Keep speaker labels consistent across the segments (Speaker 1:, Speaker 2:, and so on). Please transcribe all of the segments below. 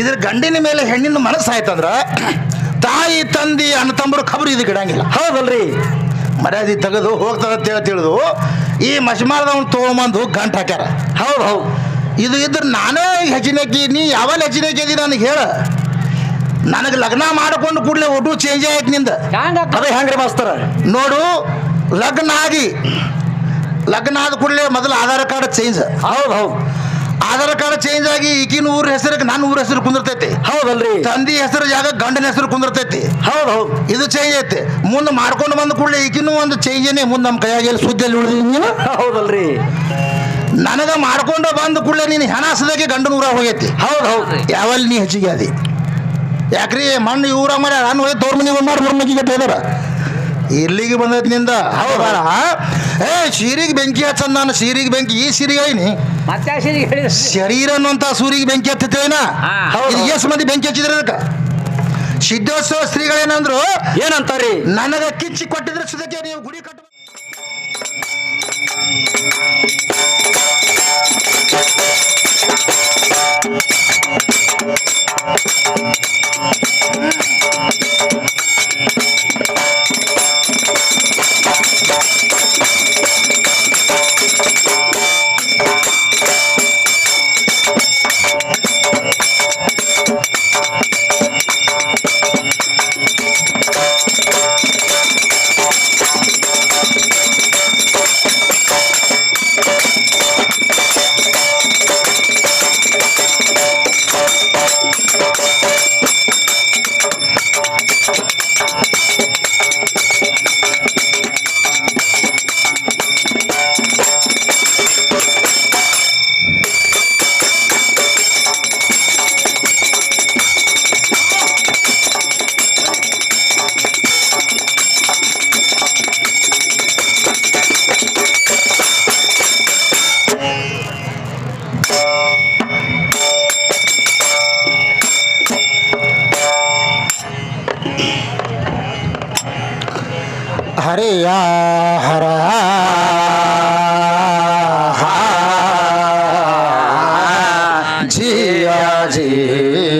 Speaker 1: ಇದ್ರ ಗಂಡಿನ ಮೇಲೆ ಹೆಣ್ಣಿನ ಮನಸ್ಸು ಆಯ್ತಂದ್ರ ತಾಯಿ ತಂದಿ ಅಣ್ಣ ತಂಬರು ಖಬರ್ ಇದು ಇಡಂಗಿಲ್ಲ
Speaker 2: ಹೌದಲ್ರಿ?
Speaker 1: ಮರ್ಯಾದೆ ತೆಗೆದು ಹೋಗ್ತದ ಅಂತ ಹೇಳಿ ತಿಳಿದು ಈ ಮಶ್ಮಾರದವ್ನು ತೊಗೊಂಬಂದು ಗಂಟು ಹಾಕ್ಯಾರ.
Speaker 2: ಹೌದು ಹೌದು.
Speaker 1: ಇದು ಇದ್ರೆ ನಾನೇ ಹೆಚ್ಚಿನಕ್ಕಿ ನೀ ಯಾವಾಗ ಹೆಚ್ಚಿನಕ್ಕಿ ಅದಿ ನನಗೆ ಹೇಳ. ನನಗೆ ಲಗ್ನ ಮಾಡಿಕೊಂಡು ಕೂಡಲೇ ಒಟ್ಟು ಚೇಂಜ್ ಆಯ್ತು ನಿಂದ.
Speaker 2: ಅದೇ ಹೆಂಗ್ರಿ ಮಾಸ್ತರ?
Speaker 1: ನೋಡು ಲಗ್ನ ಆಗಿ ಲಗ್ನ ಆದ ಕೂಡಲೇ ಮೊದಲು ಆಧಾರ್ ಕಾರ್ಡ್ ಚೇಂಜ್
Speaker 2: ಹೌದು ಹೌದು.
Speaker 1: ಆಧಾರ್ ಕಾರ್ಡ್ ಚೇಂಜ್ ಆಗಿ ಈಗಿನ ಊರ ಹೆಸರಿಗೆ ನನ್ನ ಊರ ಹೆಸರು ಕುಂದಿರ್ತೈತಿ.
Speaker 2: ಹೌದಲ್ರಿ.
Speaker 1: ತಂದಿ ಹೆಸರು ಜಾಗ ಗಂಡನ ಹೆಸರು ಕುಂದಿರ್ತೈತಿ.
Speaker 2: ಹೌದು ಹೌದು.
Speaker 1: ಇದು ಚೇಂಜ್ ಐತಿ. ಮುಂದೆ ಮಾಡ್ಕೊಂಡು ಬಂದ ಕೂಡಲೇ ಈಗಿನೂ ಒಂದು ಚೇಂಜನೇ ಮುಂದೆ ನಮ್ಮ ಕೈಯಾಗಿ ಎಲ್ಲಿ ಸುದ್ದಿಯಲ್ಲಿ ಉಳಿದಿದ್ದೀನಿ ನೀನು
Speaker 2: ಹೌದಲ್ರಿ.
Speaker 1: ನನಗ ಮಾಡ್ಕೊಂಡು ಬಂದ ಕೂಡಲೇ ನೀನು ಹೆಣಸದಾಗೆ ಗಂಡನ ಊರ ಹೋಗೈತಿ.
Speaker 2: ಹೌದು ಹೌದು.
Speaker 1: ಯಾವಲ್ಲಿ ನೀ ಹೆಚ್ಚಿಗೆ ಅದಿ ಯಾಕ್ರಿ ಮಣ್ಣು ಇವ್ರ ಮಾಡಿ ನಾನು ಹೋಗಿ ತೋರ್ ಮನೆಗೆ ಮಾಡಿ ಮೂರ್ ಹೋದಾರ ಇಲ್ಲಿಗೆ ಬಂದೈತಿ ನಿಂದ? ಹೌದಾ ಏ ಸೀರಿಗೆ ಬೆಂಕಿ ಹಚ್ಚ ನಾನು ಸೀರಿಗೆ ಬೆಂಕಿ ಈ ಸೀರಿಗೆ ಐನಿ
Speaker 3: ಮತ್ತೆ
Speaker 1: ಶರೀರ ಅನ್ನುವಂತ ಸೂರಿಗೆ ಬೆಂಕಿ ಹತ್ತೈತೇನ
Speaker 3: ಹಾ,
Speaker 2: ಹೌದು.
Speaker 1: ಇದು ಎಷ್ಟು ಮಂದಿ ಬೆಂಕಿ ಹಚ್ಚಿದ್ರ ಅದಕ್ಕೆ? ಸಿದ್ಧೋತ್ಸವ ಸ್ತ್ರೀಗಳೇನಂದ್ರು?
Speaker 2: ಏನಂತಾರಿ?
Speaker 1: ನನಗ ಕಿಚ್ಚಿ ಕೊಟ್ಟಿದ್ರೆ ಸುದಕ್ಕೆ ನೀವು ಗುಡಿ ಕಟ್ಟ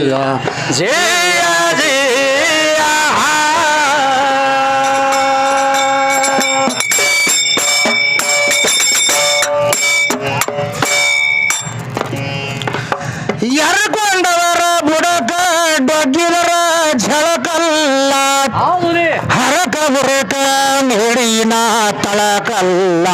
Speaker 1: ಜಿಯ ಜಯ
Speaker 2: ಜಯ
Speaker 1: ಎರ್ಕೊಂಡವರ ಬುಡಕ ಡೊಗ್ಗಿದರ ಝಳಕಲ್ಲ. ಹರಕ ಬುರಕ ನೋಡಿನ ತಳಕಲ್ಲ.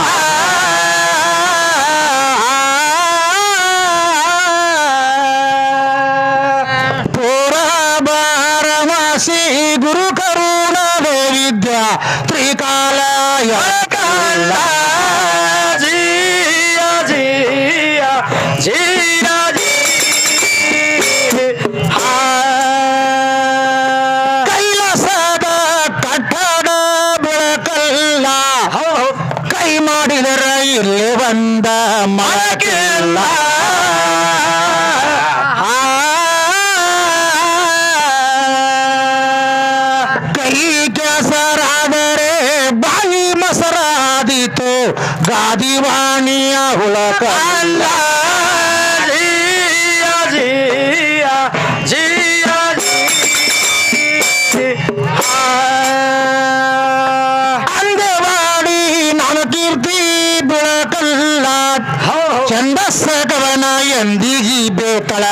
Speaker 1: ಛಂದಸ್ಸ ಕವನ ಎಂದಿಗಿ ಬೇತಳ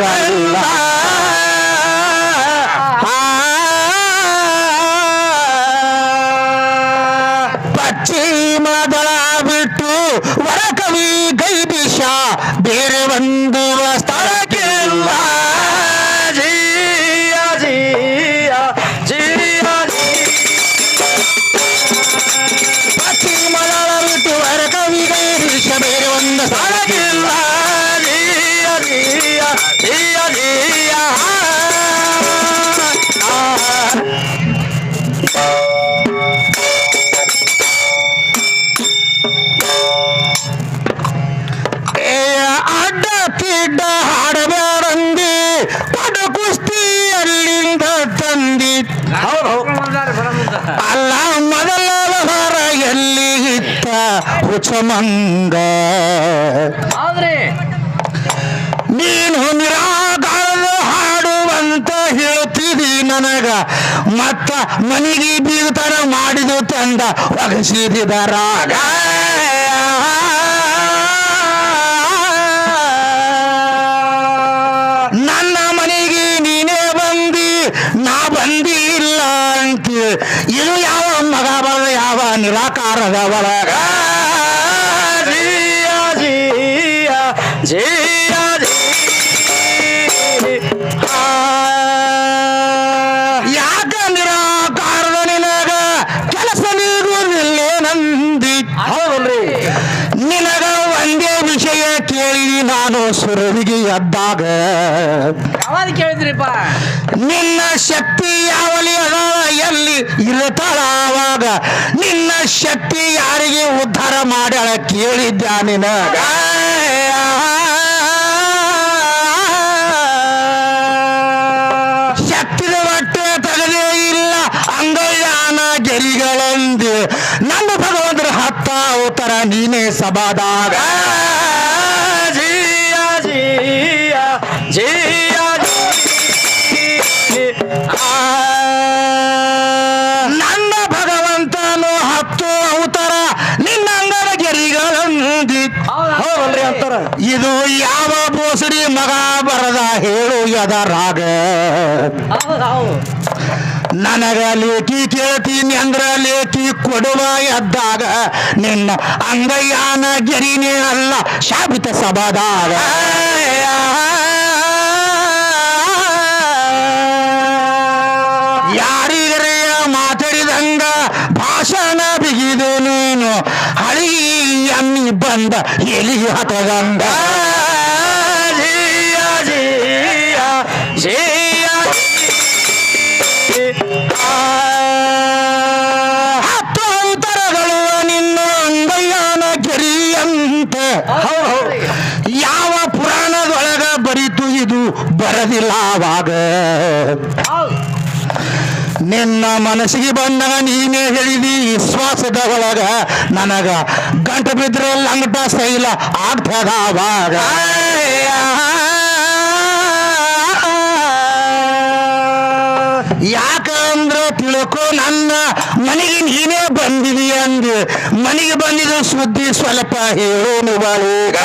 Speaker 1: ಕಲ್ಲ ಚಮಂಗ
Speaker 3: ಆದ್ರೆ
Speaker 1: ನೀನು ನಿರಾಧಾರದ ಹಾಡುವಂತ ಹೇಳ್ತೀವಿ ನನಗ. ಮತ್ತ ಮನಿಗೆ ಬೀಳ್ತಾರ ಮಾಡಿದು ತಂದ ಒಗಸಿದ ರಾಗ. ನಾನು ಸುರವಿಗೆ ಎದ್ದಾಗ.
Speaker 3: ಯಾವಾಗ ಕೇಳಿದ್ರಿಪ್ಪ?
Speaker 1: ನಿನ್ನ ಶಕ್ತಿ ಯಾವಲಿ ಅದ ಎಲ್ಲಿ ಇರುತ್ತಾಳ ಆವಾಗ? ನಿನ್ನ ಶಕ್ತಿ ಯಾರಿಗೆ ಉದ್ಧಾರ ಮಾಡ್ಯಾಳ ಕೇಳಿದ್ದ ನಿನಗ? ಶಕ್ತಿದ ಬಟ್ಟೆ ತಗದೇ ಇಲ್ಲ ಅಂಗಯಾನ ಗೆರಿಗಳಂದು. ನನ್ನ ಭಗವಂತರ ಹತ್ತ ಅವತರ ನೀನೇ ಸಭಾದಾಗ. ನನ್ನ ಭಗವಂತನು ಹತ್ತು ಅವತಾರ ನಿನ್ನ ಅಂಗರ ಗೆರಿಗಳಂದಿ.
Speaker 2: ಅಂತಾರ.
Speaker 1: ಇದು ಯಾವ ಬೋಸಡಿ ಮಗ ಬರದ ಹೇಳು ಯದ ರಾಗ ನನಗ ಲೇಟಿ ಕೇಳ್ತೀನಿ ಅಂದ್ರ ಲೇಟಿ ಕೊಡುವ ಎದ್ದಾಗ ನಿನ್ನ ಅಂಗಯ್ಯನ ಗೆರಿನೇ ಅಲ್ಲ ಶಾಬಿತ ಸಭಾದಾಗ. ಎಮ್ಮಿ ಬಂದ ಎಲಿ ಹತಗಂಡ.
Speaker 2: ಜಿಯ ಜಿಯ ಜಿಯ
Speaker 1: ಹತ್ತು ಅಂತರಗಳು ನಿನ್ನ ಅಂಗಯ್ಯನ ಗೆರಿಯಂತೆ ಯಾವ ಪುರಾಣದೊಳಗ ಬರಿತು ಇದು ಬರದಿಲ್ಲ ಆವಾಗ
Speaker 3: ಹೌದು
Speaker 1: ನಿನ್ನ ಮನಸ್ಸಿಗೆ ಬಂದಾಗ ನೀನೇ ಹೇಳಿದಿ ವಿಶ್ವಾಸದ ಒಳಗ ನನಗ ಗಂಟು ಬಿದ್ರೆ ಲಂಗಟ ಸೈಲ ಆಗ್ತದ ಅವಾಗ. ಯಾಕಂದ್ರೆ ತಿಳ್ಕೊ ನನ್ನ ಮನೆಗೆ ನೀನೇ ಬಂದಿದಿ ಅಂದು. ಮನೆಗೆ ಬಂದಿದ ಸುದ್ದಿ ಸ್ವಲ್ಪ ಹೇಳೋನು ಬಳಿಗ.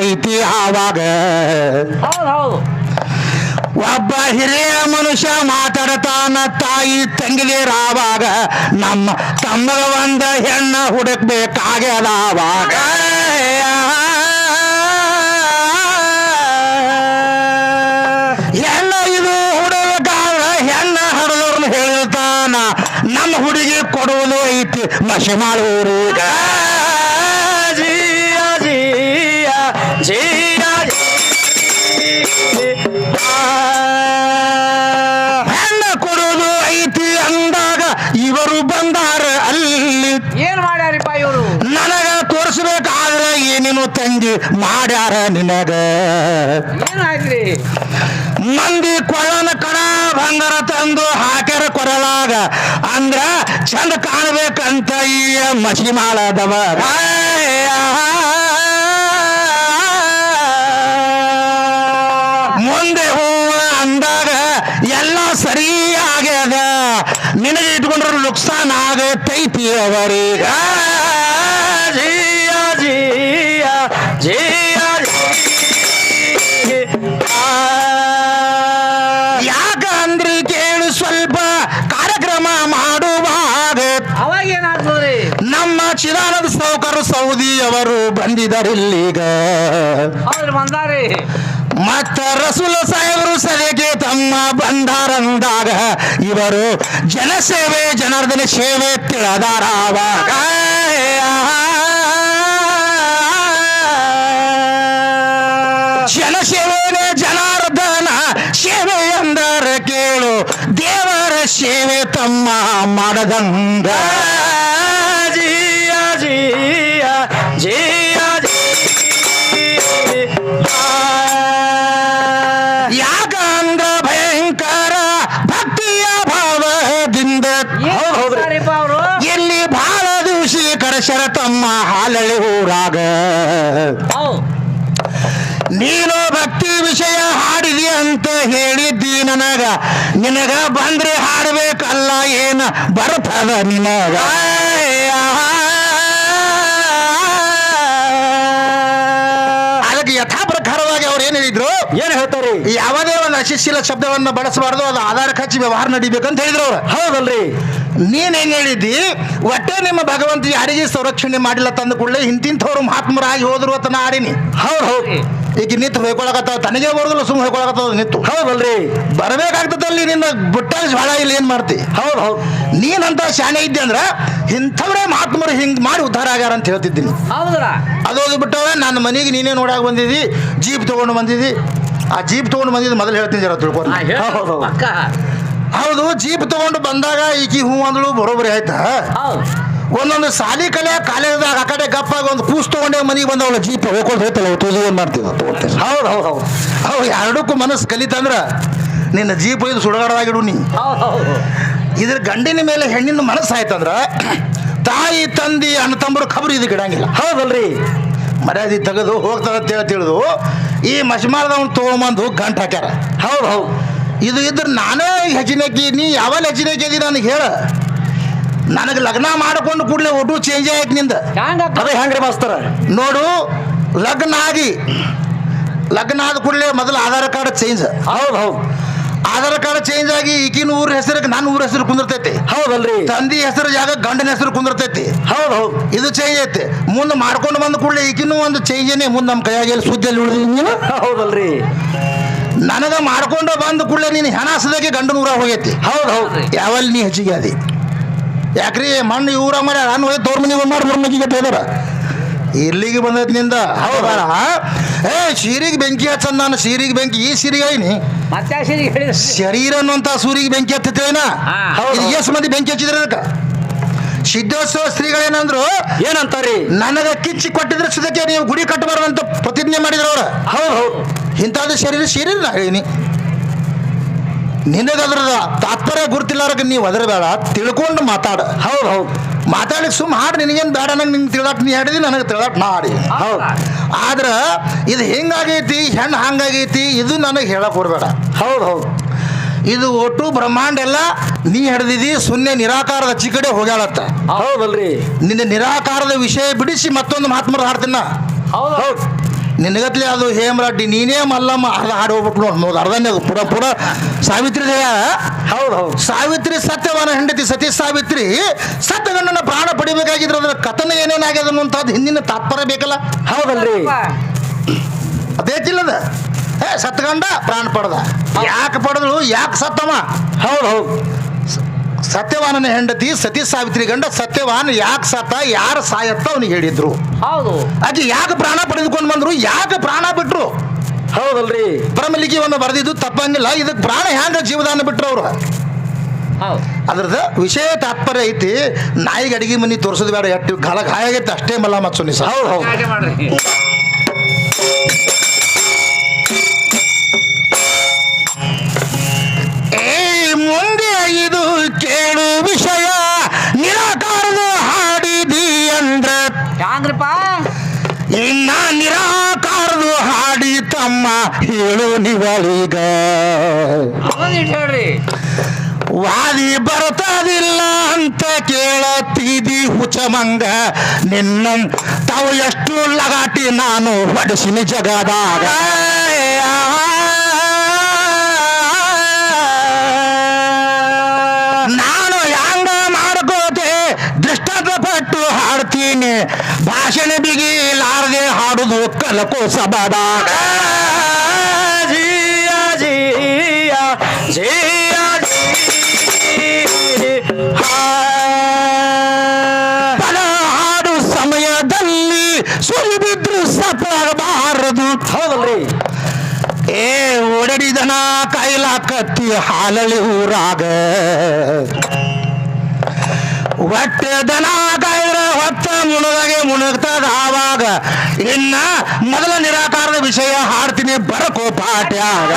Speaker 1: ಕೂತಿರತೈತಿ ಆವಾಗ ಒಬ್ಬ ಹಿರಿಯ ಮನುಷ್ಯ ಮಾತಾಡತಾನ ತಾಯಿ ತಂಗಿಲೇರಾವಾಗ ನಮ್ಮ ತಮ್ಮಗ ಒಂದ ಹೆಣ್ಣ ಹುಡುಕ್ಬೇಕಾಗ್ಯದ ಆವಾಗ ಹೆಣ್ಣ ಇದು ಹುಡುಗಾರ ಹೆಣ್ಣ ಹಡದವ್ರನ್ನ ಹೇಳ್ತಾನ ನಮ್ಮ ಹುಡುಗಿ ಕೊಡುವುದು ಐತಿ ಮಸಿ ಮಾಡುವವ್ರೀಗ ಮಾಡ್ಯಾರ ನಿನಗ ಮಂದಿ ಕೊಳನ ಕಡ ಬಂಗಾರ ತಂದು ಹಾಕ್ಯಾರ ಕೊರಳಾಗ ಅಂದ್ರ ಚಂದ ಕಾಣ್ಬೇಕಂತ ಈ ಮಸಿ ಮಾಡದವ ಮುಂದೆ ಹೂವ ಅಂದಾಗ ಎಲ್ಲ ಸರಿ ಆಗ್ಯದ ನಿನಗೆ ಇಟ್ಕೊಂಡ್ರೆ ನುಕ್ಸಾನ್ ಆಗತೈತಿ ಅವರೀಗ ನಮ್ಮ ಚಿದಾನಂದ ಸೌಕರು ಸೌದಿ ಅವರು
Speaker 3: ಬಂದಾರಿ
Speaker 1: ಮತ್ತ ರಸೂಲ ಸಾಹೇಬರು ಸಭೆಗೆ ತಮ್ಮ ಬಂದಾರಂದಾಗ ಇವರು ಜನಸೇವೆ ಜನಾರ್ದನ ಸೇವೆ ತಿಳದಾರ ಜನಸೇವೆ ಜನಾರ್ದನ ಸೇವೆ ಎಂದರೆ ಕೇಳು ದೇವರ ಸೇವೆ ತಮ್ಮ ಮಾಡದಂಗ. ಊರಾಗ.
Speaker 3: ಹೌದು
Speaker 1: ನೀನು ಭಕ್ತಿ ವಿಷಯ ಹಾಡಿದಿ ಅಂತ ಹೇಳಿದ್ದಿ ನನಗ. ನಿನಗ ಬಂದ್ರೆ ಹಾಡ್ಬೇಕಲ್ಲ ಏನ ಬರ್ತದ ನಿನಗ? ಅದಕ್ಕೆ ಯಥಾ ಪ್ರಕಾರವಾಗಿ ಅವ್ರು ಏನ್ ಹೇಳಿದ್ರು?
Speaker 2: ಏನ್ ಹೇಳ್ತಾರೆ?
Speaker 1: ಯಾವುದೇ ಒಂದು ಅಶಿಶೀಲ ಶಬ್ದವನ್ನ ಬಳಸಬಾರ್ದು ಅದು ಆಧಾರ ಖರ್ಚು ವ್ಯವಹಾರ ನಡಿಬೇಕಂತ ಹೇಳಿದ್ರು ಅವ್ರು.
Speaker 2: ಹೌದಲ್ರಿ.
Speaker 1: ನೀನ್ ಏನ್ ಹೇಳಿದ್ದಿ? ಒಟ್ಟೆ ನಿಮ್ಮ ಭಗವಂತ ಯಾರಿಗೆ ಸಂರಕ್ಷಣೆ ಮಾಡಿಲ್ಲ ತಂದ ಕೂಡಲೇ ಇಂತಿಂಥವ್ರು ಮಹಾತ್ಮರಾಗಿ ಹೋದ್ರು ಅಂತ ನಾ ಆಡಿನಿ.
Speaker 2: ಹೌದು ಹೌದು.
Speaker 1: ಈಗ ನಿಂತು ಹೊಯ್ಕೊಳಕತ್ತಾವ ತನಗೆ ಬರೋದಿಲ್ಲ ಸುಮ್ಮನೆ ಹೊಯ್ಕೊಳಕತ್ತದ ನಿಂತು.
Speaker 2: ಹೌದಲ್ರಿ.
Speaker 1: ಬರಬೇಕಾಗ್ತದಲ್ಲಿ ನಿನ್ನ ಬುಟ್ಟಾಗ ಜ್ವಾಳ ಇಲ್ಲಿ ಏನ್ ಮಾಡ್ತಿ?
Speaker 2: ಹೌದು ಹೌದು.
Speaker 1: ನೀನಂತ ಶಾಣೆ ಇದ್ದೆ ಅಂದ್ರ ಇಂಥವ್ರೆ ಮಹಾತ್ಮರು ಹಿಂಗ್ ಮಾಡಿ ಉದ್ಧಾರ ಆಗ್ಯಾರ ಅಂತ ಹೇಳ್ತಿದ್ದೀನಿ.
Speaker 3: ಹೌದ್ರ?
Speaker 1: ಅದೋದು ಬಿಟ್ಟವ ನನ್ನ ಮನೆಗೆ ನೀನೇ ನೋಡಾಕ ಬಂದಿದ್ದಿ ಜೀಪ್ ತಗೊಂಡು ಬಂದಿದ್ದಿ. ಆ ಜೀಪ್ ತಗೊಂಡು ಬಂದಿದ್ದು ಮೊದಲು ಹೇಳ್ತೀನಿ ಜರ ತಿಳ್ಕೊಂಡು
Speaker 2: ಹೌದು,
Speaker 1: ಜೀಪ್ ತಗೊಂಡು ಬಂದಾಗ ಈಕಿ ಹೂ ಅಂದಳು ಬರೋಬ್ಬರಿ ಆಯ್ತಾ? ಒಂದೊಂದು ಸಾಲಿ ಕಲೆ ಕಾಲೇಜ್ದಾಗ ಆ ಕಡೆ ಗಪ್ಪಾಗ ಒಂದು ಕೂಸ್ ತಗೊಂಡೆ ಮನೆಗೆ ಬಂದವಳ ಜೀಪ್ ಹೋಗ್ಕೊಂಡು ಹೋಯ್ತಲ್ಲ ತುಜಿ ಏನ್ ಮಾಡ್ತೀವಿ ಹೌದು
Speaker 2: ಹೌದು ಹೌದು ಹೌದ್.
Speaker 1: ಅವು ಎರಡಕ್ಕೂ ಮನಸ್ಸು ಕಲಿತಂದ್ರೆ ನಿನ್ನ ಜೀಪ್ ಇದು ಸುಡಗಾಡದಾಗಿಡು ನೀ. ಇದ್ರ ಗಂಡಿನ ಮೇಲೆ ಹೆಣ್ಣಿನ ಮನಸ್ಸು ಆಯ್ತಂದ್ರ ತಾಯಿ ತಂದಿ ಅಣ್ಣ ತಂಬರು ಖಬರ್ ಇದಕ್ಕೆ ಇಡಂಗಿಲ್ಲ.
Speaker 2: ಹೌದಲ್ರಿ.
Speaker 1: ಮರ್ಯಾದೆ ತೆಗೆದು ಹೋಗ್ತದ ತಿಳಿದು ಈ ಮಶ್ಮಾರದವ್ನು ತೊಗೊಂಬಂದು ಗಂಟು ಹಾಕ್ಯಾರ.
Speaker 2: ಹೌದು ಹೌದ್.
Speaker 1: ಇದು ಇದ್ರೆ ನಾನೇ ಹೆಚ್ಚಿನಕ್ಕಿ ನೀ ಯಾವಾಗ ಹೆಚ್ಚಿನಕ್ಕಿ ನನಗೆ ಹೇಳ. ನನಗೆ ಲಗ್ನ ಮಾಡಿಕೊಂಡು ಕೂಡಲೇ ಒಟ್ಟು ಚೇಂಜ್ ಆಯ್ತು ನಿಂದ.
Speaker 2: ಅದೇ ಹೆಂಗ್ರಿ ಮಾಸ್ತರ?
Speaker 1: ನೋಡು ಲಗ್ನ ಆಗಿ ಲಗ್ನ ಆದ ಕೂಡಲೇ ಮೊದಲು ಆಧಾರ್ ಕಾರ್ಡ್ ಚೇಂಜ್
Speaker 2: ಹೌದು ಹೌದು.
Speaker 1: ಆಧಾರ್ ಕಾರ್ಡ್ ಚೇಂಜ್ ಆಗಿ ಈಗಿನ ಊರ ಹೆಸರಿಗೆ ನನ್ನ ಊರ ಹೆಸರು ಕುಂದಿರ್ತೈತಿ.
Speaker 2: ಹೌದಲ್ರಿ.
Speaker 1: ತಂದಿ ಹೆಸರು ಜಾಗ ಗಂಡನ ಹೆಸರು ಕುಂದಿರ್ತೈತಿ.
Speaker 2: ಹೌದು ಹೌದು.
Speaker 1: ಇದು ಚೇಂಜ್ ಐತೆ ಮುಂದೆ ಮಾಡ್ಕೊಂಡು ಬಂದ ಕೂಡಲೇ ಈಗಿನೂ ಒಂದು ಚೇಂಜನೇ ಮುಂದೆ ನಮ್ಮ ಕೈಯಾಗಿ ಸುದ್ದಿ ಸುದ್ದಿಯಲ್ಲಿ ಉಳಿದಿದ್ದೀನಿ
Speaker 2: ಹೌದಲ್ರಿ.
Speaker 1: ನನಗ ಮಾಡ್ಕೊಂಡು ಬಂದ ಕೂಡಲೇ ನೀನು ಹೆಣ ಗಂಡು ಗಂಡನ ಊರಾಗ ಹೋಗೈತಿ.
Speaker 2: ಹೌದು ಹೌದು
Speaker 1: ಯಾವಲ್ಲಿ ನೀ ಹೆಚ್ಚಿಗೆ ಅದಿ? ಯಾಕ್ರಿ ಮಣ್ಣು ಇವ್ರ ಮರ ನಾನು ಹೋಗಿ ತೋರ್ ಮನೆಗೆ ಮಾಡಿ ಮೂರು ಮನೆಗೆ ಇಲ್ಲಿಗೆ ಬಂದೈತಿ ನಿಂದ? ಹೌದಾ. ಏ ಸೀರಿಗೆ ಬೆಂಕಿ ಹಚ್ಚಂದ ನಾನು ಸೀರಿಗೆ ಬೆಂಕಿ ಈ ಸೀರಿಗೆ ಐನಿ. ಶರೀರ ಅನ್ನುವಂತ ಸೂರಿಗೆ ಬೆಂಕಿ ಹತ್ತೈತೇನ. ಎಷ್ಟು ಮಂದಿ ಬೆಂಕಿ ಹಚ್ಚಿದ್ರೆ ಅದಕ್ಕೆ ಸಿದ್ಧೋತ್ಸವ ಸ್ತ್ರೀಗಳೇನಂದ್ರು
Speaker 2: ಏನಂತಾರಿ?
Speaker 1: ನನಗ ಕಿಚ್ಚಿ ಕೊಟ್ಟಿದ್ರೆ ಸುದಕ್ಕೆ ನೀವು ಗುಡಿ ಕಟ್ಟಬಾರ್ದಂತ ಪ್ರತಿಜ್ಞೆ ಮಾಡಿದ್ರು ಅವ್ರ.
Speaker 2: ಹೌದು ಹೌದ್.
Speaker 1: ಇಂಥದ್ದು ಶರೀರ ಶರೀರ ನಾ ಹೇಳಿನಿ. ನಿನಗದ್ರದ ತಾತ್ಪರ್ಯ ಗುರುತಿಲ್ಲಾರಕ್ಕೆ ನೀವು ಅದರಬೇಡ ತಿಳ್ಕೊಂಡು ಮಾತಾಡ.
Speaker 2: ಹೌದು ಹೌದು.
Speaker 1: ಮಾತಾಡಿ ಸುಮ್ಮ ಹಾಡು ನಿನಗೇನು ಬೇಡ ನಂಗೆ ನಿಂಗೆ ತಿಳಾಕ್ ನೀ ಹೇಳಿದಿ ನನಗೆ ತಿಳಾಕ್ ನಾ ಹೌದು
Speaker 2: ಹೌದ್.
Speaker 1: ಆದ್ರೆ ಇದು ಹೆಂಗಾಗೈತಿ ಹೆಣ್ಣು ಹಂಗಾಗೈತಿ ಇದು ನನಗೆ ಹೇಳಕ್ ಕೊಡಬೇಡ
Speaker 2: ಹೌದು ಹೌದ್.
Speaker 1: ಇದು ಒಟ್ಟು ಬ್ರಹ್ಮಾಂಡ ಎಲ್ಲ ನೀ ಹಿಡ್ದಿದಿ ಸುನ್ನೆ ನಿರಾಕಾರದ ಚಿಕಡೆ ಕಡೆ ಹೋಗ್ಯಾಳತ್ತ
Speaker 2: ಹೌದಲ್ರಿ.
Speaker 1: ನಿನ್ನ ನಿರಾಕಾರದ ವಿಷಯ ಬಿಡಿಸಿ ಮತ್ತೊಂದು ಮಹಾತ್ಮರ ಹಾಡ್ತೀನ.
Speaker 3: ಹೌದು.
Speaker 2: ಹೌದ್.
Speaker 1: ನಿನಗತ್ಲೆ ಅದು ಹೇಮರಡ್ಡಿ ನೀನೇ ಮಲ್ಲಮ್ಮ ಅರ್ಧ ಹಾಡು ಹೋಗ್ಬಿಟ್ಟು ನೋಡಿ ನೋಡಿ ಅರ್ಧನೇ ಅದು ಪುರ ಪುರ ಸಾವಿತ್ರಿ ದೇಹ
Speaker 2: ಹೌದು ಹೌದ್.
Speaker 1: ಸಾವಿತ್ರಿ ಸತ್ಯವನ ಹೆಂಡತಿ ಸತಿ ಸಾವಿತ್ರಿ. ಸತ್ಯಗಂಡನ ಪ್ರಾಣ ಪಡಿಬೇಕಾಗಿದ್ರೆ ಅದರ ಕಥನ ಏನೇನಾಗ್ಯದ ಅನ್ನುವಂಥದ್ದು ಹಿಂದಿನ ತಾತ್ಪರ್ಯ ಬೇಕಲ್ಲ?
Speaker 2: ಹೌದಲ್ರಿ.
Speaker 1: ಬೇಕಿಲ್ಲದ ಏ ಸತ್ಗಂಡ ಪ್ರಾಣ ಪಡೆದ. ಯಾಕೆ ಪಡೆದಳು? ಯಾಕೆ ಸತ್ತಮ್ಮ
Speaker 2: ಹೌದು ಹೌದ್.
Speaker 1: ಸತ್ಯವಾನನ ಹೆಂಡತಿ ಸತಿ ಸಾವಿತ್ರಿ ಗಂಡ ಸತ್ಯವಾನ್ ಯಾಕೆ ಸತ್ತ ಯಾರು ಸಾಯತ್ತ ಅವನಿಗೆ ಹೇಳಿದ್ರು.
Speaker 3: ಹೌದು.
Speaker 1: ಆಕೆ ಯಾಕೆ ಪ್ರಾಣ ಪಡೆದುಕೊಂಡು ಬಂದ್ರು ಯಾಕೆ ಪ್ರಾಣ ಬಿಟ್ರು?
Speaker 2: ಹೌದಲ್ರಿ.
Speaker 1: ಪರಮಲಿಖಿ ಒಂದು ಬರೆದಿದ್ದು ತಪ್ಪಂಗಿಲ್ಲ ಇದಕ್ಕೆ ಪ್ರಾಣ ಹ್ಯಾಂಗ ಜೀವದಾನ ಬಿಟ್ರು ಅವರು.
Speaker 3: ಹೌದು.
Speaker 1: ಅದ್ರದ್ದು ವಿಷಯ ತಾತ್ಪರ್ಯ ಐತಿ ನಾಯಿಗೆ ಅಡಿಗೆ ಮನಿ ತೋರಿಸೋದು ಬೇಡ ಎಟ್ಟು ಗಾಳ ಗಾಯ ಆಗೈತೆ ಅಷ್ಟೇ ಮಲ್ಲ ಸರ್
Speaker 2: ಹೌದು ಹೌದ್.
Speaker 1: ಹೇಳು ನಿವಾಳಿಗ.
Speaker 3: ಹೇಳ್ರಿ.
Speaker 1: ವಾದಿ ಬರ್ತದಿಲ್ಲ ಅಂತ ಕೇಳತ್ತಿದಿ ಹುಚಮಂಗ. ನಿನ್ನ ತಾವು ಎಷ್ಟು ಲಗಾಟಿ ನಾನು ಹೊಡಿಸಿನಿ ಜಗದಾಗ. ನಾನು ಯಾಂಗ ಮಾಡ್ಕೋತೆ? ದೃಷ್ಟದ ಪಟ್ಟು ಹಾಡ್ತೀನಿ. ಭಾಷಣ ಬಿಗಿಲಾರದೆ ಹಾಡುದು ಕಲಕೋ ಸಬದಾಗ ಹಾಡು ಸಮಯದಲ್ಲಿ ಸುರಿಬಿದ್ರು ಬಿದ್ರು ಸಪಬಾರದು
Speaker 2: ಹೌದಲ್ರಿ.
Speaker 1: ಏ ಓಡಡಿದನ ಕೈಲ ಕತ್ತಿ ಹಾಲಳಿ ಊರಾಗ. ಒಟ್ಟದನ ದನ ಕಾಯ್ರ ಹೊತ್ತ ಮುಣದಾಗೆ ಮುಣಗ್ತದ ಆವಾಗ. ಇನ್ನ ಮೊದಲ ನಿರಾಕಾರದ ವಿಷಯ ಹಾಡ್ತೀನಿ ಬರಕೋ ಪಾಟ್ಯಾಗ.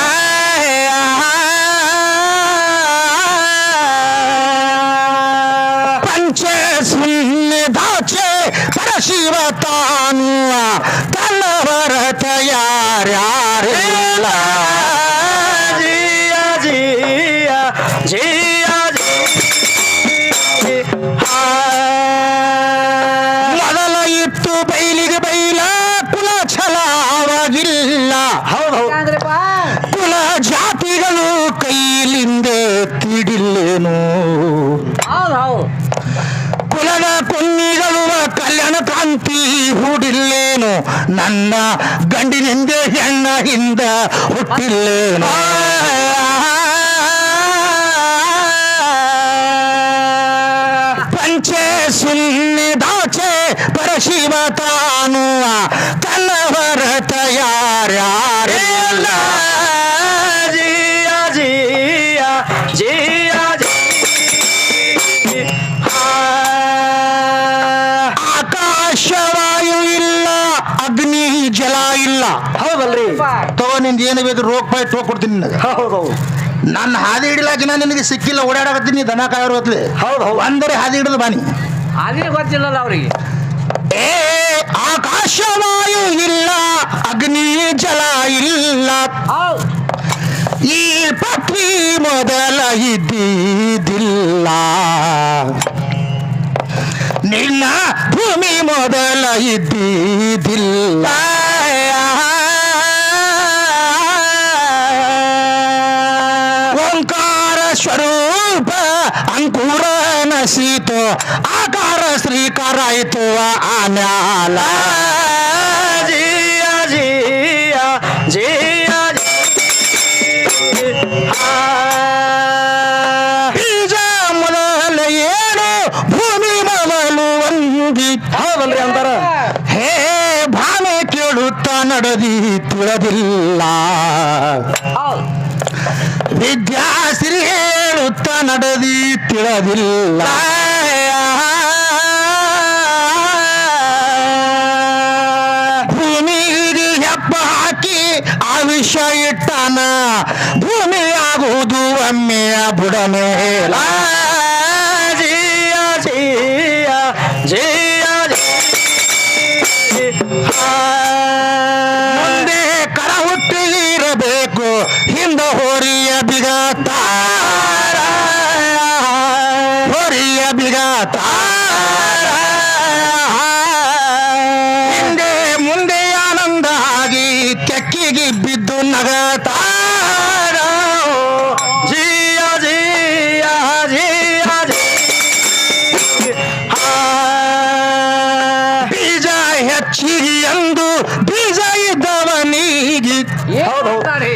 Speaker 1: ನನ್ನ ಗಂಡಿನಿಂದ ಹೆಣ್ಣ ಹಿಂದ ಹುಟ್ಟಿಲ್ಲೇನು. ಏನು ಬೇಕು ರೋಗ ಪಾಯಿ ಟೋಕ್ ಕೊಡ್ತೀನಿ ನಿನಗೆ.
Speaker 2: ಹೌದು ಹೌದು.
Speaker 1: ನನ್ನ ಹಾದಿ ಹಿಡಲಾಕಿನ ನಿನಗೆ ಸಿಕ್ಕಿಲ್ಲ ಓಡಾಡಕತ್ತೀನಿ ದನ ಕಾಯೋರು ಹೊತ್ತಲೆ
Speaker 2: ಹೌದು ಹೌದು.
Speaker 1: ಒಂದರೆ ಹಾದಿ ಹಿಡಿದು ಬಾನಿ
Speaker 3: ಹಾದಿ ಗೊತ್ತಿಲ್ಲಲ್ಲ ಅವರಿಗೆ.
Speaker 1: ಏ ಆಕಾಶವಾಯು ಇಲ್ಲ ಅಗ್ನಿ ಜಲ ಇಲ್ಲ.
Speaker 3: ಹೌದು.
Speaker 1: ಈ ಪೃಥ್ವಿ ಮೊದಲ ಇದ್ದಿದ್ದಿಲ್ಲ. ನಿನ್ನ ಭೂಮಿ ಮೊದಲ ಇದ್ದಿದ್ದಿಲ್ಲ. ನಸೀತು ಆಕಾರ ಶ್ರೀಕಾರ ಆಯ್ತು ಆಮ್ಯಾಲ
Speaker 2: ಜಿಯ ಜಿಯ ಜಿಯ
Speaker 1: ಬೀಜ ಮೊದಲ ಏನು ಭೂಮಿ ಮೊದಲು ಒಂದಿ
Speaker 2: ಹೌದಲ್ರಿ ಅಂತಾರ
Speaker 1: ಹೇ ಭಾವೆ ಕೇಳುತ್ತಾ ನಡೆದಿ ತಿಳಿದಿಲ್ಲ
Speaker 3: ಹೌದು
Speaker 1: ವಿದ್ಯಾಶ್ರೀ ಹೇಳುತ್ತಾ ನಡೆದಿ ತಿಳಿದಿಲ್ಲ ಒಮ್ಮೆಯ ಹೆಚ್ಚಿಗೆ ಎಂದು ಬೀಜ ಇದ್ದವನಿಗೆ
Speaker 3: ನೀಗಿ
Speaker 2: ಹೌದು.
Speaker 3: ಮಾಡ್ತಾರೆ?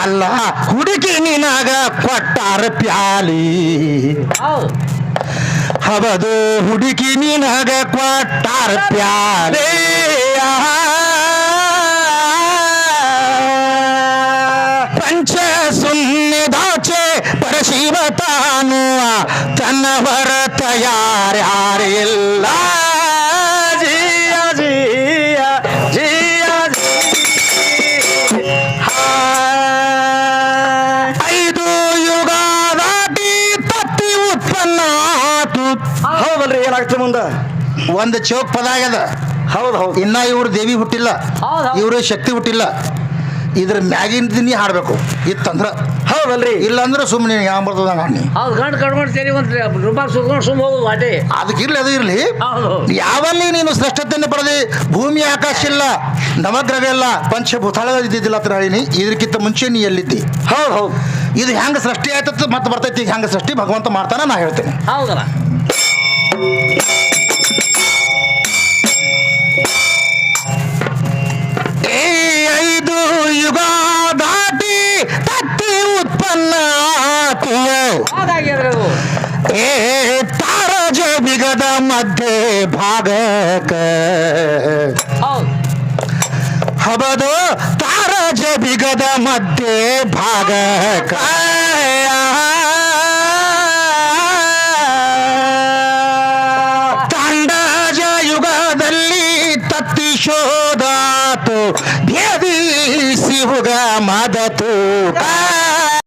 Speaker 1: ಅಲ್ಲ ಹುಡುಕಿ ನಿನಗ ಕೊಟ್ಟಾರ ಪ್ಯಾಲಿ ಹಬದು ಹುಡುಕಿ ನಿನಗ ಕೊಟ್ಟಾರ ಪ್ಯಾಲೆ ಪಂಚ ಸುನ್ನಿದಾಚೆ ಪರಶಿವ ತಾನು ತನ್ನವರ ತಯಾರ್ಯಾರಿಲ್ಲ
Speaker 2: ಏನಾಗ್ತದೆ ಮುಂದ.
Speaker 1: ಒಂದು ಚೌಕ್ ಪದ ಆಗ್ಯದ
Speaker 2: ಹೌದು ಹೌದು.
Speaker 1: ಇನ್ನ ಇವ್ರು ದೇವಿ ಹುಟ್ಟಿಲ್ಲ
Speaker 3: ಹೌದು ಹೌದ್.
Speaker 1: ಇವರು ಶಕ್ತಿ ಹುಟ್ಟಿಲ್ಲ. ಇದ್ರ ಮ್ಯಾಗಿನ ನೀ ಹಾಡ್ಬೇಕು. ಇತ್ತಂದ್ರ.
Speaker 2: ಹೌದಲ್ರಿ.
Speaker 1: ಇಲ್ಲ ಅಂದ್ರೆ ಸುಮ್ಮನೆ ಯಾವ ಬರ್ತದ ಹಾಡಿ
Speaker 3: ಹೌದು ಗಂಡು ಕಟ್ಕೊಂಡು ಸೇರಿ ಒಂದು ರೂಪಾಯಿ ಸುಮ್ಮ ಹೋಗುದು ವಾಟೆ
Speaker 1: ಅದಕ್ಕೆ ಇರ್ಲಿ ಅದು ಇರ್ಲಿ.
Speaker 3: ಹೌದು
Speaker 1: ಯಾವಲ್ಲಿ ನೀನು ಶ್ರೇಷ್ಠತೆಯನ್ನು ಪಡೆದಿ? ಭೂಮಿ ಆಕಾಶ ಇಲ್ಲ ನವಗ್ರಹ ಇಲ್ಲ ಪಂಚಭೂತಾಳ ಇದ್ದಿದ್ದಿಲ್ಲ ಅಂತ ಹೇಳಿನಿ ಇದಕ್ಕಿಂತ ಮುಂಚೆ ನೀ ಎಲ್ಲಿದ್ದಿ?
Speaker 2: ಹೌದು ಹೌದು.
Speaker 1: ಇದು ಹೆಂಗ ಸೃಷ್ಟಿ ಆಯ್ತದ ಮತ್ತೆ ಬರ್ತೈತಿ ಈಗ ಹೆಂಗ ಸೃಷ್ಟಿ ಭಗವಂತ ಮಾಡ್ತಾನ ನಾ ಹೇಳ್ತೇನೆ.
Speaker 3: ಹೌದಲ್ಲ.
Speaker 1: ಮಧ್ಯೆ ಭಾಗಕ. ಹಬದು ತಾರಜ ಬಿಗದ ಮಧ್ಯೆ ಭಾಗಕ.